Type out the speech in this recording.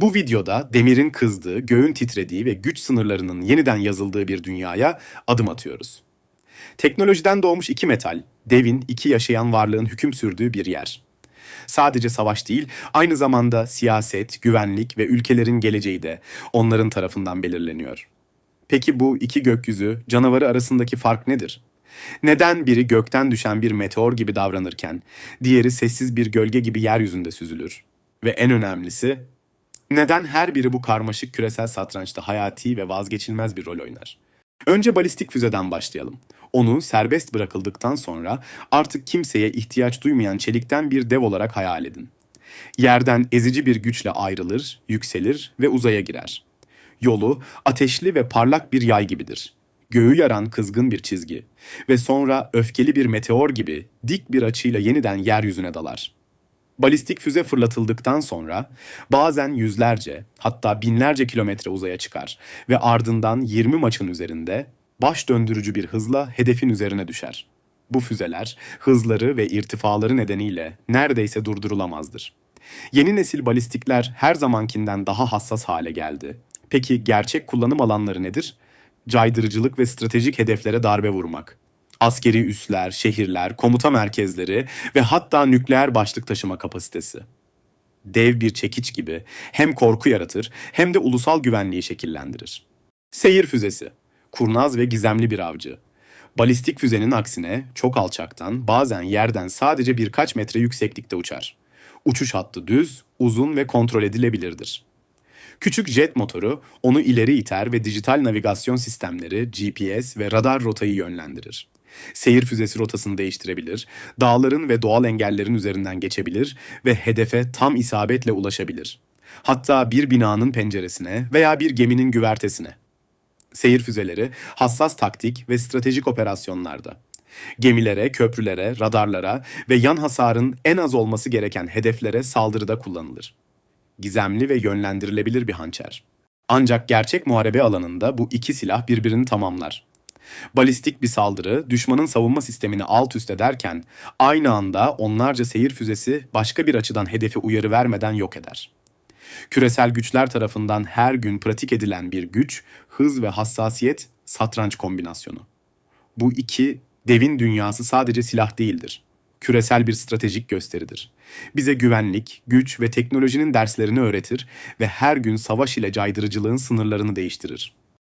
Bu videoda demirin kızdığı, göğün titrediği ve güç sınırlarının yeniden yazıldığı bir dünyaya adım atıyoruz. Teknolojiden doğmuş iki metal, devin iki yaşayan varlığın hüküm sürdüğü bir yer. Sadece savaş değil, aynı zamanda siyaset, güvenlik ve ülkelerin geleceği de onların tarafından belirleniyor. Peki bu iki gökyüzü, canavarı arasındaki fark nedir? Neden biri gökten düşen bir meteor gibi davranırken, diğeri sessiz bir gölge gibi yeryüzünde süzülür? Ve en önemlisi, neden her biri bu karmaşık küresel satrançta hayati ve vazgeçilmez bir rol oynar? Önce balistik füzeden başlayalım. Onu serbest bırakıldıktan sonra artık kimseye ihtiyaç duymayan çelikten bir dev olarak hayal edin. Yerden ezici bir güçle ayrılır, yükselir ve uzaya girer. Yolu ateşli ve parlak bir yay gibidir. Göğü yaran kızgın bir çizgi ve sonra öfkeli bir meteor gibi dik bir açıyla yeniden yeryüzüne dalar. Balistik füze fırlatıldıktan sonra bazen yüzlerce hatta binlerce kilometre uzaya çıkar ve ardından 20 maçın üzerinde baş döndürücü bir hızla hedefin üzerine düşer. Bu füzeler hızları ve irtifaları nedeniyle neredeyse durdurulamazdır. Yeni nesil balistikler her zamankinden daha hassas hale geldi. Peki gerçek kullanım alanları nedir? Caydırıcılık ve stratejik hedeflere darbe vurmak. Askeri üsler, şehirler, komuta merkezleri ve hatta nükleer başlık taşıma kapasitesi. Dev bir çekiç gibi hem korku yaratır hem de ulusal güvenliği şekillendirir. Seyir füzesi. Kurnaz ve gizemli bir avcı. Balistik füzenin aksine çok alçaktan, bazen yerden sadece birkaç metre yükseklikte uçar. Uçuş hattı düz, uzun ve kontrol edilebilirdir. Küçük jet motoru onu ileri iter ve dijital navigasyon sistemleri, GPS ve radar rotayı yönlendirir. Seyir füzesi rotasını değiştirebilir, dağların ve doğal engellerin üzerinden geçebilir ve hedefe tam isabetle ulaşabilir. Hatta bir binanın penceresine veya bir geminin güvertesine. Seyir füzeleri hassas taktik ve stratejik operasyonlarda. Gemilere, köprülere, radarlara ve yan hasarın en az olması gereken hedeflere saldırıda kullanılır. Gizemli ve yönlendirilebilir bir hançer. Ancak gerçek muharebe alanında bu iki silah birbirini tamamlar. Balistik bir saldırı düşmanın savunma sistemini alt üst ederken aynı anda onlarca seyir füzesi başka bir açıdan hedefi uyarı vermeden yok eder. Küresel güçler tarafından her gün pratik edilen bir güç, hız ve hassasiyet satranç kombinasyonu. Bu iki devin dünyası sadece silah değildir. Küresel bir stratejik gösteridir. Bize güvenlik, güç ve teknolojinin derslerini öğretir ve her gün savaş ile caydırıcılığın sınırlarını değiştirir.